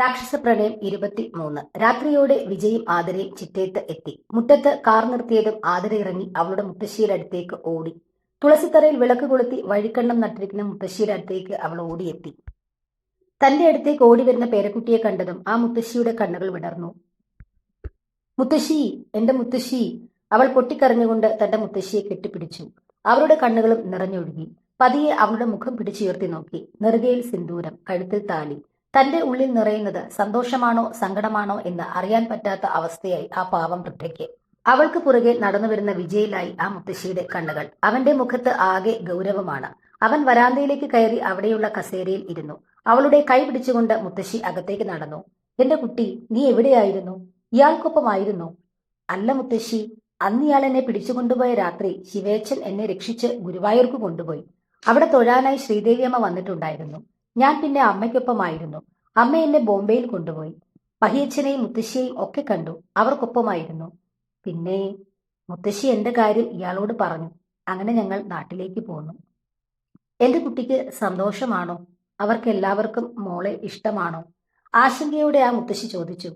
രാക്ഷസ പ്രണയം ഇരുപത്തി മൂന്ന് രാത്രിയോടെ വിജയും ആതിരയും ചിറ്റേത്ത് എത്തി. മുറ്റത്ത് കാർ നിർത്തിയതും ആതിര ഇറങ്ങി അവളുടെ മുത്തശ്ശിയുടെ അടുത്തേക്ക് ഓടി. തുളസിത്തറയിൽ വിളക്ക് കൊളുത്തി വഴിക്കണ്ണം നട്ടിരിക്കുന്ന മുത്തശ്ശിയുടെ അടുത്തേക്ക് അവൾ ഓടിയെത്തി. തന്റെ അടുത്തേക്ക് ഓടി വരുന്ന പേരക്കുട്ടിയെ കണ്ടതും ആ മുത്തശ്ശിയുടെ കണ്ണുകൾ വിടർന്നു. മുത്തശ്ശി എന്റെ മുത്തശ്ശി അവൾ പൊട്ടിക്കരഞ്ഞുകൊണ്ട് തന്റെ മുത്തശ്ശിയെ കെട്ടിപ്പിടിച്ചു. അവരുടെ കണ്ണുകളും നിറഞ്ഞൊഴുകി. പതിയെ അവളുടെ മുഖം പിടിച്ചുയർത്തി നോക്കി. നെറുകയിൽ സിന്ദൂരം കഴുത്തിൽ താലി തന്റെ ഉള്ളിൽ നിറയുന്നത് സന്തോഷമാണോ സങ്കടമാണോ എന്ന് അറിയാൻ പറ്റാത്ത അവസ്ഥയായി ആ പാവം വൃദ്ധയ്ക്ക്. അവൾക്ക് പുറകെ നടന്നു വരുന്ന വിജയിലായി ആ മുത്തശ്ശിയുടെ കണ്ണുകൾ. അവന്റെ മുഖത്ത് ആകെ ഗൗരവമാണ്. അവൻ വരാന്തയിലേക്ക് കയറി അവിടെയുള്ള കസേരയിൽ ഇരുന്നു. അവളുടെ കൈ പിടിച്ചുകൊണ്ട് മുത്തശ്ശി അകത്തേക്ക് നടന്നു. എന്റെ കുട്ടി നീ എവിടെയായിരുന്നു? ഇയാൾക്കൊപ്പമായിരുന്നു? അല്ല മുത്തശ്ശി അന്ന് ഇയാൾ എന്നെ പിടിച്ചുകൊണ്ടുപോയ രാത്രി ശിവേച്ചൻ എന്നെ രക്ഷിച്ച് ഗുരുവായൂർക്ക് കൊണ്ടുപോയി. അവിടെ തൊഴാനായി ശ്രീദേവി അമ്മ വന്നിട്ടുണ്ടായിരുന്നു. ഞാൻ പിന്നെ അമ്മയ്ക്കൊപ്പമായിരുന്നു. അമ്മ എന്നെ ബോംബെയിൽ കൊണ്ടുപോയി. മഹിയച്ഛനെയും മുത്തശ്ശിയെയും ഒക്കെ കണ്ടു. അവർക്കൊപ്പമായിരുന്നു. പിന്നെ മുത്തശ്ശി എന്റെ കാര്യം ഇയാളോട് പറഞ്ഞു. അങ്ങനെ ഞങ്ങൾ നാട്ടിലേക്ക് പോന്നു. എന്റെ കുട്ടിക്ക് സന്തോഷമാണോ? അവർക്കെല്ലാവർക്കും മോളെ ഇഷ്ടമാണോ? ആശങ്കയോടെ ആ മുത്തശ്ശി ചോദിച്ചു.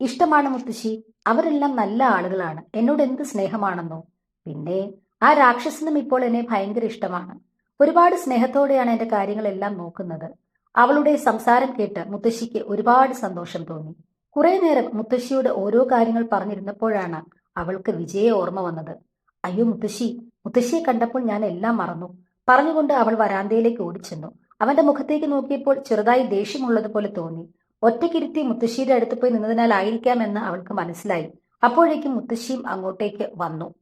ഇഷ്ടമാണ് മുത്തശ്ശി. അവരെല്ലാം നല്ല ആളുകളാണ്. എന്നോട് എന്ത് സ്നേഹമാണെന്നോ? പിന്നെ ആ രാക്ഷസനും ഇപ്പോൾ എന്നെ ഭയങ്കര ഇഷ്ടമാണ്. ഒരുപാട് സ്നേഹത്തോടെയാണ് എന്റെ കാര്യങ്ങളെല്ലാം നോക്കുന്നത്. അവളുടെ സംസാരം കേട്ട് മുത്തശ്ശിക്ക് ഒരുപാട് സന്തോഷം തോന്നി. കുറെ നേരം മുത്തശ്ശിയുടെ ഓരോ കാര്യങ്ങൾ പറഞ്ഞിരുന്നപ്പോഴാണ് അവൾക്ക് വിജയെ ഓർമ്മ വന്നത്. അയ്യോ മുത്തശ്ശി മുത്തശ്ശിയെ കണ്ടപ്പോൾ ഞാൻ എല്ലാം മറന്നു. പറഞ്ഞുകൊണ്ട് അവൾ വരാന്തയിലേക്ക് ഓടിച്ചെന്നു. അവന്റെ മുഖത്തേക്ക് നോക്കിയപ്പോൾ ചെറുതായി ദേഷ്യമുള്ളതുപോലെ തോന്നി. ഒറ്റയ്ക്കിരുത്തി മുത്തശ്ശിയുടെ അടുത്ത് പോയി നിന്നതിനാലായിരിക്കാമെന്ന് അവൾക്ക് മനസ്സിലായി. അപ്പോഴേക്കും മുത്തശ്ശിയും അങ്ങോട്ടേക്ക് വന്നു.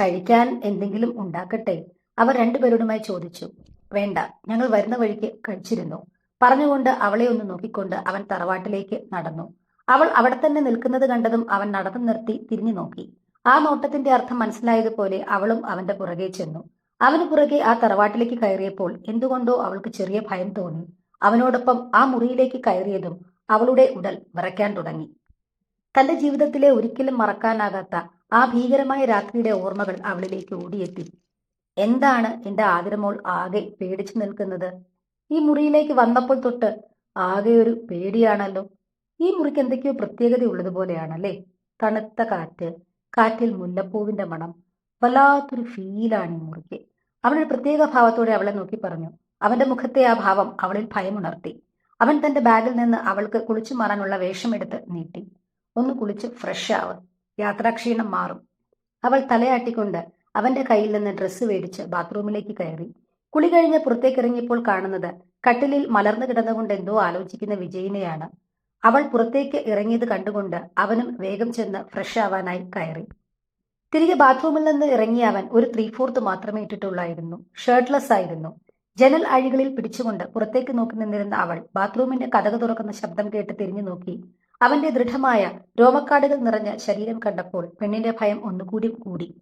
കഴിക്കാൻ എന്തെങ്കിലും ഉണ്ടാക്കട്ടെ? അവർ രണ്ടുപേരോടുമായി ചോദിച്ചു വേണ്ട ഞങ്ങൾ വരുന്ന വഴിക്ക് കഴിച്ചിരുന്നു. പറഞ്ഞുകൊണ്ട് അവളെ ഒന്ന് നോക്കിക്കൊണ്ട് അവൻ തറവാട്ടിലേക്ക് നടന്നു. അവൾ അവിടെ തന്നെ നിൽക്കുന്നത് കണ്ടതും അവൻ നടന്നു നിർത്തി തിരിഞ്ഞു നോക്കി. ആ നോട്ടത്തിന്റെ അർത്ഥം മനസ്സിലായതുപോലെ അവളും അവന്റെ പുറകെ ചെന്നു. അവന് പുറകെ ആ തറവാട്ടിലേക്ക് കയറിയപ്പോൾ എന്തുകൊണ്ടോ അവൾക്ക് ചെറിയ ഭയം തോന്നി. അവനോടൊപ്പം ആ മുറിയിലേക്ക് കയറിയതും അവളുടെ ഉടൽ വിറയ്ക്കാൻ തുടങ്ങി. തന്റെ ജീവിതത്തിലെ ഒരിക്കലും മറക്കാനാകാത്ത ആ ഭീകരമായ രാത്രിയുടെ ഓർമ്മകൾ അവളിലേക്ക് ഓടിയെത്തി. എന്താണ് എന്റെ ആതിരമോൾ ആകെ പേടിച്ചു നിൽക്കുന്നത്? ഈ മുറിയിലേക്ക് വന്നപ്പോൾ തൊട്ട് ആകെ ഒരു പേടിയാണല്ലോ. ഈ മുറിക്ക് എന്തൊക്കെയോ പ്രത്യേകത ഉള്ളതുപോലെയാണല്ലേ? തണുത്ത കാറ്റ് കാറ്റിൽ മുല്ലപ്പൂവിന്റെ മണം വല്ലാത്തൊരു ഫീലാണ് ഈ മുറിക്ക്. അവനൊരു പ്രത്യേക ഭാവത്തോടെ അവളെ നോക്കി പറഞ്ഞു. അവന്റെ മുഖത്തെ ആ ഭാവം അവളിൽ ഭയമുണർത്തി. അവൻ തന്റെ ബാഗിൽ നിന്ന് അവൾക്ക് കുളിച്ചു മാറാനുള്ള വേഷമെടുത്ത് നീട്ടി. ഒന്ന് കുളിച്ച് ഫ്രഷ് ആവ്. യാത്രാക്ഷീണം മാറും. അവൾ തലയാട്ടിക്കൊണ്ട് അവന്റെ കയ്യിൽ നിന്ന് ഡ്രസ്സ് മേടിച്ച് ബാത്റൂമിലേക്ക് കയറി. കുളി കഴിഞ്ഞ് പുറത്തേക്ക് ഇറങ്ങിയപ്പോൾ കാണുന്നത് കട്ടിലിൽ മലർന്നു കിടന്നുകൊണ്ട് എന്തോ ആലോചിക്കുന്ന വിജയിനെയാണ്. അവൾ പുറത്തേക്ക് ഇറങ്ങിയത് കണ്ടുകൊണ്ട് അവനും വേഗം ചെന്ന് ഫ്രഷ് ആവാനായി കയറി. തിരികെ ബാത്റൂമിൽ നിന്ന് ഇറങ്ങിയ അവൻ ഒരു ത്രീ ഫോർത്ത് മാത്രമേ ഇട്ടിട്ടുള്ളായിരുന്നു. ഷർട്ട്ലെസ് ആയിരുന്നു. ജനൽ അഴികളിൽ പിടിച്ചുകൊണ്ട് പുറത്തേക്ക് നോക്കി നിന്നിരുന്ന അവൾ ബാത്റൂമിന്റെ കഥക തുറക്കുന്ന ശബ്ദം കേട്ട് തിരിഞ്ഞു നോക്കി. അവന്റെ ദൃഢമായ രോമക്കാടുകൾ നിറഞ്ഞ ശരീരം കണ്ടപ്പോൾ പെണ്ണിന്റെ ഭയം ഒന്നുകൂടി കൂടി.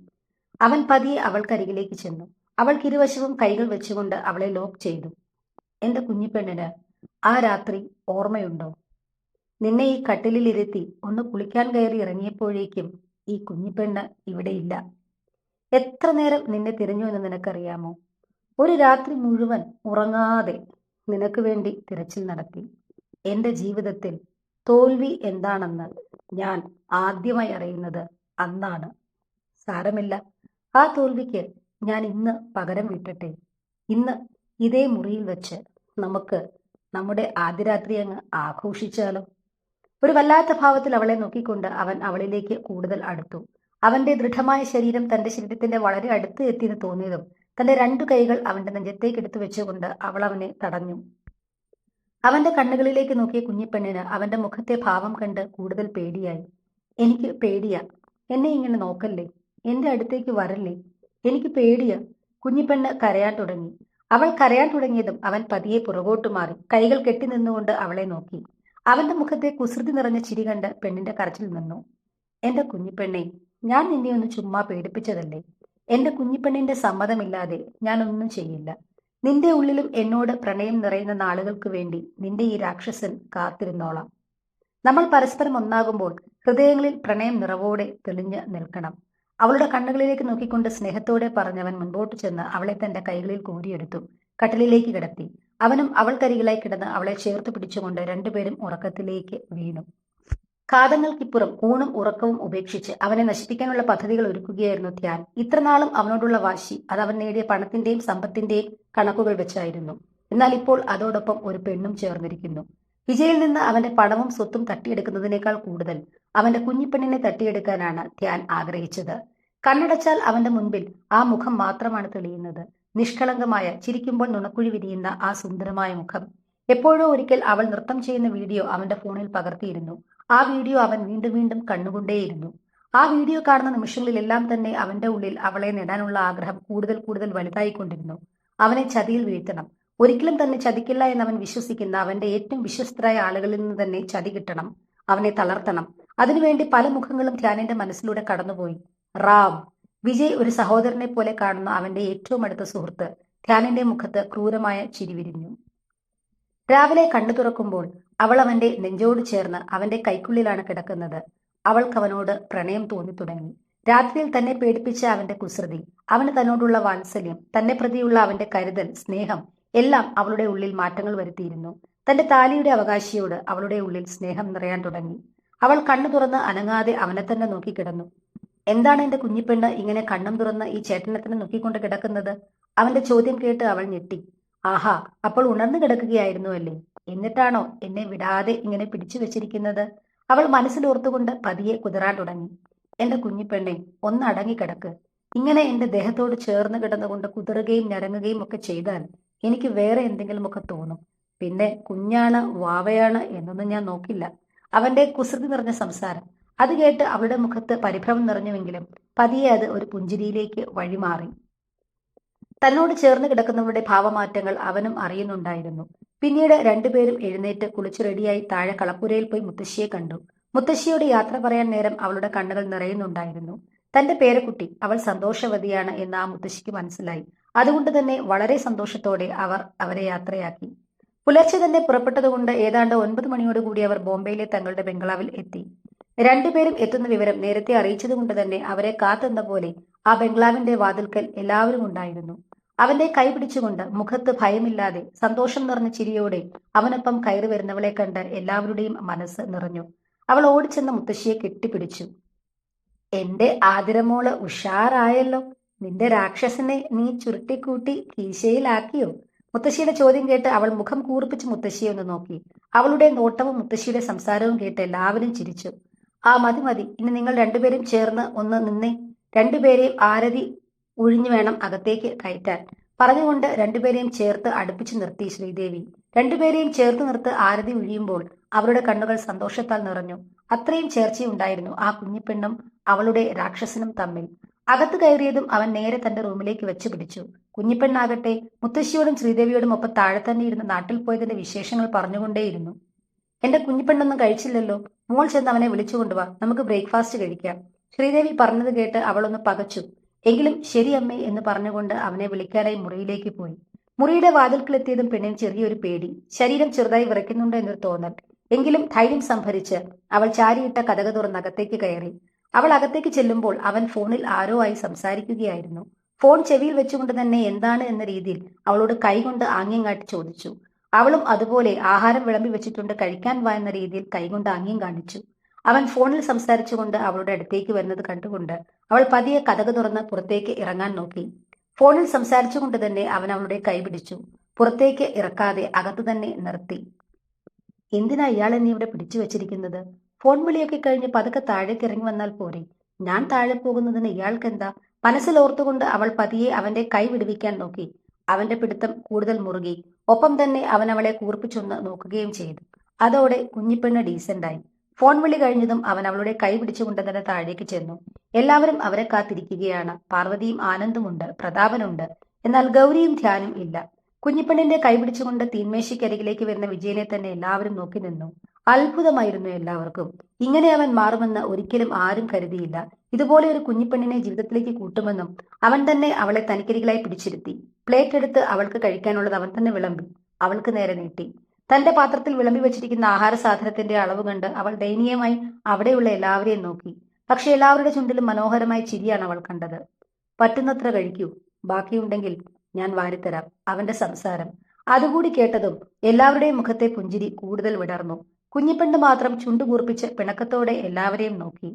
അവൻ പതിയെ അവൾക്കരികിലേക്ക് ചെന്നു. അവൾക്ക് ഇരുവശവും കൈകൾ വെച്ചുകൊണ്ട് അവളെ ലോക്ക് ചെയ്തു. എന്റെ കുഞ്ഞിപ്പെണ്ണിന് ആ രാത്രി ഓർമ്മയുണ്ടോ? നിന്നെ ഈ കട്ടിലിൽ ഇരുത്തി ഒന്ന് കുളിക്കാൻ കയറി ഇറങ്ങിയപ്പോഴേക്കും ഈ കുഞ്ഞിപ്പെണ്ണ് ഇവിടെയില്ല എത്ര നേരം നിന്നെ തിരഞ്ഞു എന്ന് നിനക്കറിയാമോ? ഒരു രാത്രി മുഴുവൻ ഉറങ്ങാതെ നിനക്ക് വേണ്ടി തിരച്ചിൽ നടത്തി. എന്റെ ജീവിതത്തിൽ തോൽവി എന്താണെന്ന് ഞാൻ ആദ്യമായി അറിയുന്നത് അന്നാണ്. സാരമില്ല. ആ തോൽവിക്ക് ഞാൻ ഇന്ന് പകരം വിട്ടട്ടെ. ഇന്ന് ഇതേ മുറിയിൽ വെച്ച് നമുക്ക് നമ്മുടെ ആദ്യരാത്രി അങ്ങ് ആഘോഷിച്ചാലോ? ഒരു വല്ലാത്ത ഭാവത്തിൽ അവളെ നോക്കിക്കൊണ്ട് അവൻ അവളിലേക്ക് കൂടുതൽ അടുത്തു. അവന്റെ ദൃഢമായ ശരീരം തന്റെ ശരീരത്തിന്റെ വളരെ അടുത്ത് എത്തിയെന്ന് തോന്നിയതും തന്റെ രണ്ടു കൈകൾ അവന്റെ നെഞ്ചത്തേക്ക് എടുത്തു വെച്ചുകൊണ്ട് അവൾ അവനെ തടഞ്ഞു. അവന്റെ കണ്ണുകളിലേക്ക് നോക്കിയ കുഞ്ഞിപ്പെണ്ണിന് അവന്റെ മുഖത്തെ ഭാവം കണ്ട് കൂടുതൽ പേടിയായി. എനിക്ക് പേടിയാ. എന്നെ ഇങ്ങനെ നോക്കല്ലേ? എന്റെ അടുത്തേക്ക് വരല്ലേ? എനിക്ക് പേടിയാ. കുഞ്ഞിപ്പെണ്ണ് കരയാൻ തുടങ്ങി. അവൾ കരയാൻ തുടങ്ങിയതും അവൻ പതിയെ പുറകോട്ട് മാറി. കൈകൾ കെട്ടി നിന്നുകൊണ്ട് അവളെ നോക്കി. അവന്റെ മുഖത്തെ കുസൃതി നിറഞ്ഞ ചിരി കണ്ട് പെണ്ണിന്റെ കരച്ചിൽ നിന്നു. എന്റെ കുഞ്ഞിപ്പെണ്ണെ ഞാൻ നിന്നെ ഒന്ന് ചുമ്മാ പേടിപ്പിച്ചതല്ലേ? എന്റെ കുഞ്ഞിപ്പെണ്ണിന്റെ സമ്മതമില്ലാതെ ഞാൻ ഒന്നും ചെയ്യില്ല. നിന്റെ ഉള്ളിലും എന്നോട് പ്രണയം നിറയുന്ന നാളുകൾക്ക് വേണ്ടി നിന്റെ ഈ രാക്ഷസൻ കാത്തിരുന്നോളാം. നമ്മൾ പരസ്പരം ഒന്നാകുമ്പോൾ ഹൃദയങ്ങളിൽ പ്രണയം നിറവോടെ തെളിഞ്ഞ് നിൽക്കണം. അവളുടെ കണ്ണുകളിലേക്ക് നോക്കിക്കൊണ്ട് സ്നേഹത്തോടെ പറഞ്ഞവൻ മുൻപോട്ട് ചെന്ന് അവളെ തന്റെ കൈകളിൽ കോരിയെടുത്തു. കട്ടിലിലേക്ക് കിടത്തി. അവനും അവൾ കരികളായി കിടന്ന് അവളെ ചേർത്ത് പിടിച്ചുകൊണ്ട് രണ്ടുപേരും ഉറക്കത്തിലേക്ക് വീണു. കാതങ്ങൾക്കിപ്പുറം ഊണും ഉറക്കവും ഉപേക്ഷിച്ച് അവനെ നശിപ്പിക്കാനുള്ള പദ്ധതികൾ ഒരുക്കുകയായിരുന്നു ധ്യാൻ. ഇത്രനാളും അവനോടുള്ള വാശി അത് അവൻ നേടിയ പണത്തിന്റെയും സമ്പത്തിന്റെയും കണക്കുകൾ വെച്ചായിരുന്നു. എന്നാൽ ഇപ്പോൾ അതോടൊപ്പം ഒരു പെണ്ണും ചേർന്നിരിക്കുന്നു. വിജയിൽ നിന്ന് അവന്റെ പണവും സ്വത്തും തട്ടിയെടുക്കുന്നതിനേക്കാൾ കൂടുതൽ അവന്റെ കുഞ്ഞിപ്പെണ്ണിനെ തട്ടിയെടുക്കാനാണ് ധ്യാൻ ആഗ്രഹിച്ചത്. കണ്ണടച്ചാൽ അവന്റെ മുൻപിൽ ആ മുഖം മാത്രമാണ് തെളിയുന്നത്. നിഷ്കളങ്കമായ ചിരിക്കുമ്പോൾ നുണക്കുഴി വിരിയുന്ന ആ സുന്ദരമായ മുഖം. എപ്പോഴോ ഒരിക്കൽ അവൾ നൃത്തം ചെയ്യുന്ന വീഡിയോ അവന്റെ ഫോണിൽ പകർത്തിയിരുന്നു. ആ വീഡിയോ അവൻ വീണ്ടും വീണ്ടും കണ്ണുകൊണ്ടേയിരുന്നു. ആ വീഡിയോ കാണുന്ന നിമിഷങ്ങളിലെല്ലാം തന്നെ അവന്റെ ഉള്ളിൽ അവളെ നേടാനുള്ള ആഗ്രഹം കൂടുതൽ കൂടുതൽ വലുതായിക്കൊണ്ടിരുന്നു. അവനെ ചതിയിൽ വീഴ്ത്തണം. ഒരിക്കലും തന്നെ ചതിക്കില്ല എന്ന് അവൻ വിശ്വസിക്കുന്ന അവന്റെ ഏറ്റവും വിശ്വസ്തരായ ആളുകളിൽ നിന്ന് തന്നെ ചതി കിട്ടണം അവനെ തളർത്തണം. അതിനുവേണ്ടി പല മുഖങ്ങളും ധ്യാനിന്റെ മനസ്സിലൂടെ കടന്നുപോയി. റാം വിജയ് ഒരു സഹോദരനെ പോലെ കാണുന്ന അവന്റെ ഏറ്റവും അടുത്ത സുഹൃത്ത് ധ്യാനിന്റെ മുഖത്ത് ക്രൂരമായ ചിരി വിരിഞ്ഞു. രാവിലെ കണ്ണു തുറക്കുമ്പോൾ അവൾ അവന്റെ നെഞ്ചോട് ചേർന്ന് അവന്റെ കൈക്കുള്ളിലാണ് കിടക്കുന്നത്. അവൾക്ക് അവനോട് പ്രണയം തോന്നി തുടങ്ങി. രാത്രിയിൽ തന്നെ പേടിപ്പിച്ച അവന്റെ കുസൃതി അവന് തന്നോടുള്ള വാത്സല്യം തന്നെ പ്രതിയുള്ള അവന്റെ കരുതൽ സ്നേഹം എല്ലാം അവളുടെ ഉള്ളിൽ മാറ്റങ്ങൾ വരുത്തിയിരുന്നു. തന്റെ താലിയുടെ അവകാശിയോട് അവളുടെ ഉള്ളിൽ സ്നേഹം നിറയാൻ തുടങ്ങി. അവൾ കണ്ണു തുറന്ന് അനങ്ങാതെ അവനെ തന്നെ നോക്കിക്കിടന്നു എന്താണ് എന്റെ കുഞ്ഞിപ്പെണ്ണ് ഇങ്ങനെ കണ്ണും തുറന്ന് ഈ ചേട്ടനെ തന്നെ നോക്കിക്കൊണ്ട് കിടക്കുന്നത്? അവന്റെ ചോദ്യം കേട്ട് അവൾ ഞെട്ടി. ആഹാ അപ്പോൾ ഉണർന്നു കിടക്കുകയായിരുന്നു അല്ലേ? എന്നിട്ടാണോ എന്നെ വിടാതെ ഇങ്ങനെ പിടിച്ചു വെച്ചിരിക്കുന്നത്? അവൾ മനസ്സിലോർത്തുകൊണ്ട് പതിയെ കുതിരാൻ തുടങ്ങി. എന്റെ കുഞ്ഞിപ്പെണ്ണെ ഒന്നടങ്ങി അടങ്ങിക്കിടക്ക്. ഇങ്ങനെ എന്റെ ദേഹത്തോട് ചേർന്ന് കിടന്നുകൊണ്ട് കുതിറുകയും ഞരങ്ങുകയും ഒക്കെ ചെയ്താൽ എനിക്ക് വേറെ എന്തെങ്കിലുമൊക്കെ തോന്നും. പിന്നെ കുഞ്ഞാണ് വാവയാണ് എന്നൊന്നും ഞാൻ നോക്കില്ല. അവന്റെ കുസൃതി നിറഞ്ഞ സംസാരം. അത് കേട്ട് അവളുടെ മുഖത്ത് പരിഭ്രമം നിറഞ്ഞുവെങ്കിലും പതിയെ അത് ഒരു പുഞ്ചിരിയിലേക്ക് വഴിമാറി. തന്നോട് ചേർന്ന് കിടക്കുന്നവരുടെ ഭാവമാറ്റങ്ങൾ അവനും അറിയുന്നുണ്ടായിരുന്നു. പിന്നീട് രണ്ടുപേരും എഴുന്നേറ്റ് കുളിച്ചു റെഡിയായി താഴെ കളപ്പുരയിൽ പോയി മുത്തശ്ശിയെ കണ്ടു. മുത്തശ്ശിയോട് യാത്ര പറയാൻ നേരം അവളുടെ കണ്ണുകൾ നിറയുന്നുണ്ടായിരുന്നു. തന്റെ പേരക്കുട്ടി അവൾ സന്തോഷവതിയാണ് എന്ന് ആ മുത്തശ്ശിക്ക് മനസ്സിലായി. അതുകൊണ്ട് തന്നെ വളരെ സന്തോഷത്തോടെ അവർ അവരെ യാത്രയാക്കി. പുലർച്ചെ തന്നെ പുറപ്പെട്ടതുകൊണ്ട് ഏതാണ്ട് ഒൻപത് മണിയോടുകൂടി അവർ ബോംബെയിലെ തങ്ങളുടെ ബംഗ്ലാവിൽ എത്തി. രണ്ടുപേരും എത്തുന്ന വിവരം നേരത്തെ അറിയിച്ചതുകൊണ്ട് തന്നെ അവരെ കാത്തെന്ന പോലെ ആ ബംഗ്ലാവിന്റെ വാതിൽക്കൽ എല്ലാവരും ഉണ്ടായിരുന്നു. അവന്റെ കൈ പിടിച്ചുകൊണ്ട് മുഖത്ത് ഭയമില്ലാതെ സന്തോഷം നിറഞ്ഞ ചിരിയോടെ അവനൊപ്പം കയറി വരുന്നവളെ കണ്ട് എല്ലാവരുടെയും മനസ്സ് നിറഞ്ഞു. അവൾ ഓടിച്ചെന്ന് മുത്തശ്ശിയെ കെട്ടിപ്പിടിച്ചു. എന്റെ ആതിരമോൾ ഉഷാറായല്ലോ. നിന്റെ രാക്ഷസനെ നീ ചുരുട്ടിക്കൂട്ടി കീശയിലാക്കിയോ? മുത്തശ്ശിയുടെ ചോദ്യം കേട്ട് അവൾ മുഖം കൂർപ്പിച്ച് മുത്തശ്ശിയെ ഒന്ന് നോക്കി. അവളുടെ നോട്ടവും മുത്തശ്ശിയുടെ സംസാരവും കേട്ട് എല്ലാവരും ചിരിച്ചു. ആ മതി മതി. ഇനി നിങ്ങൾ രണ്ടുപേരും ചേർന്ന് ഒന്ന് നിന്നെ രണ്ടുപേരെയും ആരതി ഒഴിഞ്ഞു വേണം അകത്തേക്ക് കയറ്റാൻ. പറഞ്ഞുകൊണ്ട് രണ്ടുപേരെയും ചേർത്ത് അടുപ്പിച്ചു നിർത്തി ശ്രീദേവി. രണ്ടുപേരെയും ചേർത്ത് നിർത്ത് ആരതി ഒഴിയുമ്പോൾ അവരുടെ കണ്ണുകൾ സന്തോഷത്താൽ നിറഞ്ഞു. അത്രയും ചേർച്ചയുണ്ടായിരുന്നു ആ കുഞ്ഞിപ്പെണ്ണും അവളുടെ രാക്ഷസനും തമ്മിൽ. അകത്ത് കയറിയതും അവൻ നേരെ തന്റെ റൂമിലേക്ക് വെച്ച് പിടിച്ചു. കുഞ്ഞിപ്പെണ്ണാകട്ടെ മുത്തശ്ശിയോടും ശ്രീദേവിയോടും ഒപ്പം താഴെ തന്നെ ഇരുന്ന് നാട്ടിൽ പോയതിന്റെ വിശേഷങ്ങൾ പറഞ്ഞുകൊണ്ടേയിരുന്നു. എന്റെ കുഞ്ഞിപ്പെണ്ണൊന്നും കഴിച്ചില്ലല്ലോ. മോൾ ചെന്ന് അവനെ വിളിച്ചുകൊണ്ടുവാ നമുക്ക് ബ്രേക്ക്ഫാസ്റ്റ് കഴിക്കാം. ശ്രീദേവി പറഞ്ഞത് കേട്ട് അവളൊന്ന് പകച്ചു. എങ്കിലും ശരി അമ്മേ എന്ന് പറഞ്ഞുകൊണ്ട് അവനെ വിളിക്കാനായി മുറിയിലേക്ക് പോയി. മുറിയുടെ വാതിൽക്കിലെത്തിയതും പെണ്ണിന് ചെറിയൊരു പേടി. ശരീരം ചെറുതായി വിറയ്ക്കുന്നുണ്ട് എന്നൊരു തോന്നൽ. എങ്കിലും ധൈര്യം സംഭരിച്ച് അവൾ ചാരിയിട്ട കഥക തുറന്നകത്തേക്ക് കയറി. അവൾ അകത്തേക്ക് ചെല്ലുമ്പോൾ അവൻ ഫോണിൽ ആരോ ആയി സംസാരിക്കുകയായിരുന്നു. ഫോൺ ചെവിയിൽ വെച്ചുകൊണ്ട് തന്നെ എന്താണ് എന്ന രീതിയിൽ അവളോട് കൈകൊണ്ട് ആംഗ്യം കാട്ടി ചോദിച്ചു. അവളും അതുപോലെ ആഹാരം വിളമ്പി വെച്ചിട്ടുണ്ട് കഴിക്കാൻ വാ എന്ന രീതിയിൽ കൈകൊണ്ട് ആംഗ്യം കാണിച്ചു. അവൻ ഫോണിൽ സംസാരിച്ചുകൊണ്ട് അവളുടെ അടുത്തേക്ക് വരുന്നത് കണ്ടുകൊണ്ട് അവൾ പതിയെ കഥക തുറന്ന് പുറത്തേക്ക് ഇറങ്ങാൻ നോക്കി. ഫോണിൽ സംസാരിച്ചുകൊണ്ട് തന്നെ അവൻ അവളുടെ കൈ പിടിച്ചു. പുറത്തേക്ക് ഇറക്കാതെ അകത്തു തന്നെ നിർത്തി. എന്തിനാ ഇയാൾ എന്നെ ഇവിടെ പിടിച്ചു വെച്ചിരിക്കുന്നത്? ഫോൺ വിളിയൊക്കെ കഴിഞ്ഞ് പതുക്കെ താഴേക്ക് ഇറങ്ങി വന്നാൽ പോരെ. ഞാൻ താഴെ പോകുന്നതിന് ഇയാൾക്കെന്താ? മനസ്സിലോർത്തുകൊണ്ട് അവൾ പതിയെ അവന്റെ കൈ വിടുവിക്കാൻ നോക്കി. അവന്റെ പിടുത്തം കൂടുതൽ മുറുകി. ഒപ്പം തന്നെ അവൻ അവളെ കൂർപ്പിച്ചൊന്ന് നോക്കുകയും ചെയ്തു. അതോടെ കുഞ്ഞിപ്പെണ്ണ് ഡീസന്റായി. ഫോൺ വിളി കഴിഞ്ഞതും അവൻ അവളുടെ കൈ പിടിച്ചുകൊണ്ട് തന്നെ താഴേക്ക് ചെന്നു. എല്ലാവരും അവരെ കാത്തിരിക്കുകയാണ്. പാർവതിയും ആനന്ദമുണ്ട്. പ്രതാപനുണ്ട്. എന്നാൽ ഗൗരിയും ധ്യാനും ഇല്ല. കുഞ്ഞിപ്പെണ്ണിന്റെ കൈ പിടിച്ചുകൊണ്ട് തീന്മേശിക്കരികിലേക്ക് വരുന്ന വിജയനെ തന്നെ എല്ലാവരും നോക്കി നിന്നു. അത്ഭുതമായിരുന്നു എല്ലാവർക്കും. ഇങ്ങനെ അവൻ മാറുമെന്ന് ഒരിക്കലും ആരും കരുതിയില്ല. ഇതുപോലെ ഒരു കുഞ്ഞിപ്പെണ്ണിനെ ജീവിതത്തിലേക്ക് കൂട്ടുമെന്നും അവൻ തന്നെ അവളെ തനിക്കരികളായി പിടിച്ചിരുത്തി. പ്ലേറ്റ് എടുത്ത് അവൾക്ക് കഴിക്കാനുള്ളത് അവൻ തന്നെ വിളമ്പി. അവൾക്ക് നേരെ നീട്ടി. തന്റെ പാത്രത്തിൽ വിളമ്പി വെച്ചിരിക്കുന്ന ആഹാര സാധനത്തിന്റെ അളവ് കണ്ട് അവൾ ദയനീയമായി അവിടെയുള്ള എല്ലാവരെയും നോക്കി. പക്ഷെ എല്ലാവരുടെ ചുണ്ടിലും മനോഹരമായ ചിരിയാണ് അവൾ കണ്ടത്. പറ്റുന്നത്ര കഴിക്കൂ. ബാക്കിയുണ്ടെങ്കിൽ ഞാൻ വാരിത്തരാം. അവന്റെ സംസാരം. അതുകൂടി കേട്ടതും എല്ലാവരുടെയും മുഖത്തെ പുഞ്ചിരി കൂടുതൽ വിടർന്നു. കുഞ്ഞിപ്പെണ്ണ് മാത്രം ചുണ്ടുകൂർപ്പിച്ച് പിണക്കത്തോടെ എല്ലാവരെയും നോക്കി.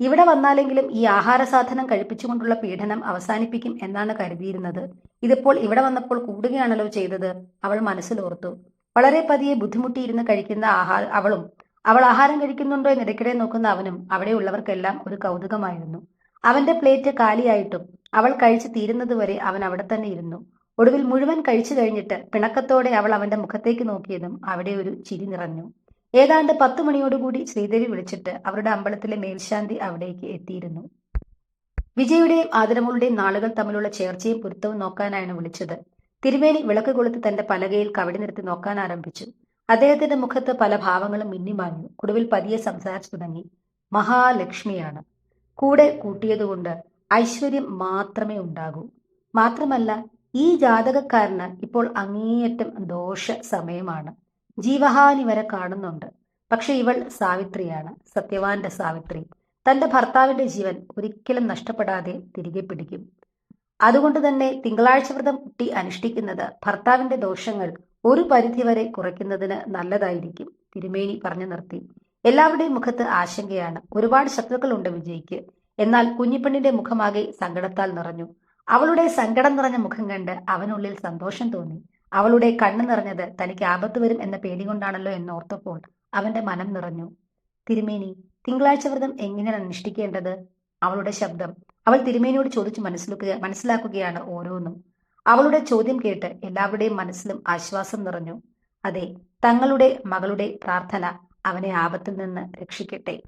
ഇവിടെ വന്നാലെങ്കിലും ഈ ആഹാര സാധനം കഴിപ്പിച്ചുകൊണ്ടുള്ള പീഡനം അവസാനിപ്പിക്കും എന്നാണ് കരുതിയിരുന്നത്. ഇതിപ്പോൾ ഇവിടെ വന്നപ്പോൾ കൂടുകയാണല്ലോ ചെയ്തത് അവൾ മനസ്സിലോർത്തു. വളരെ പതിയെ ബുദ്ധിമുട്ടിയിരുന്ന് കഴിക്കുന്ന ആഹാര അവളും അവൾ ആഹാരം കഴിക്കുന്നുണ്ടോ എന്നിടയ്ക്കിടെ നോക്കുന്ന അവനും അവിടെയുള്ളവർക്കെല്ലാം ഒരു കൗതുകമായിരുന്നു. അവന്റെ പ്ലേറ്റ് കാലിയായിട്ടും അവൾ കഴിച്ചു തീരുന്നതുവരെ അവൻ അവിടെ തന്നെ ഇരുന്നു. ഒടുവിൽ മുഴുവൻ കഴിച്ചു കഴിഞ്ഞിട്ട് പിണക്കത്തോടെ അവൾ അവന്റെ മുഖത്തേക്ക് നോക്കിയതും അവിടെ ഒരു ചിരി നിറഞ്ഞു. ഏതാണ്ട് പത്തു മണിയോടുകൂടി ശ്രീദേവി വിളിച്ചിട്ട് അവരുടെ അമ്പലത്തിലെ മേൽശാന്തി അവിടേക്ക് എത്തിയിരുന്നു. വിജയുടെയും ആദരമുകളുടെയും നാളുകൾ തമ്മിലുള്ള ചേർച്ചയും പൊരുത്തവും നോക്കാനാണ് വിളിച്ചത്. തിരുമേനി വിളക്ക് കൊളുത്ത് തന്റെ പലകയിൽ കവടി നിർത്തി നോക്കാൻ ആരംഭിച്ചു. അദ്ദേഹത്തിന്റെ മുഖത്ത് പല ഭാവങ്ങളും മിന്നിമാഞ്ഞു. ഒടുവിൽ പതിയെ സംസാരിച്ചു തുടങ്ങി. മഹാലക്ഷ്മിയാണ്. കൂടെ കൂട്ടിയതുകൊണ്ട് ഐശ്വര്യം മാത്രമേ ഉണ്ടാകൂ. മാത്രമല്ല ഈ ജാതകക്കാരന് ഇപ്പോൾ അങ്ങേയറ്റം ദോഷ സമയമാണ് ജീവഹാനി വരെ കാണുന്നുണ്ട്. പക്ഷെ ഇവൾ സാവിത്രിയാണ് സത്യവാന്റെ സാവിത്രി. തന്റെ ഭർത്താവിന്റെ ജീവൻ ഒരിക്കലും നഷ്ടപ്പെടാതെ തിരികെ പിടിക്കും. അതുകൊണ്ട് തന്നെ തിങ്കളാഴ്ച വ്രതം കുട്ടി അനുഷ്ഠിക്കുന്നത് ഭർത്താവിന്റെ ദോഷങ്ങൾ ഒരു പരിധിവരെ കുറയ്ക്കുന്നതിന് നല്ലതായിരിക്കും തിരുമേനി പറഞ്ഞു നിർത്തി. എല്ലാവരുടെയും മുഖത്ത് ആശങ്കയാണ്. ഒരുപാട് ശത്രുക്കളുണ്ട് വിജയ്ക്ക്. എന്നാൽ കുഞ്ഞിപ്പെണ്ണിന്റെ മുഖമാകെ സങ്കടത്താൽ നിറഞ്ഞു. അവളുടെ സങ്കടം നിറഞ്ഞ മുഖം കണ്ട് അവനുള്ളിൽ സന്തോഷം തോന്നി. അവളുടെ കണ്ണു നിറഞ്ഞത് തനിക്ക് ആപത്ത് വരും എന്ന പേടി കൊണ്ടാണല്ലോ എന്നോർത്തപ്പോൾ അവന്റെ മനം നിറഞ്ഞു. തിരുമേനി തിങ്കളാഴ്ച വ്രതം എങ്ങനെയാണ് അനുഷ്ഠിക്കേണ്ടത്? അവളുടെ ശബ്ദം. അവൾ തിരുമേനിയോട് ചോദിച്ചു മനസ്സിലാക്കുക മനസ്സിലാക്കുകയാണ് ഓരോന്നും. അവളുടെ ചോദ്യം കേട്ട് എല്ലാവരുടെയും മനസ്സിലും ആശ്വാസം നിറഞ്ഞു. അതെ തങ്ങളുടെ മകളുടെ പ്രാർത്ഥന അവനെ ആപത്തിൽ നിന്ന് രക്ഷിക്കട്ടെ.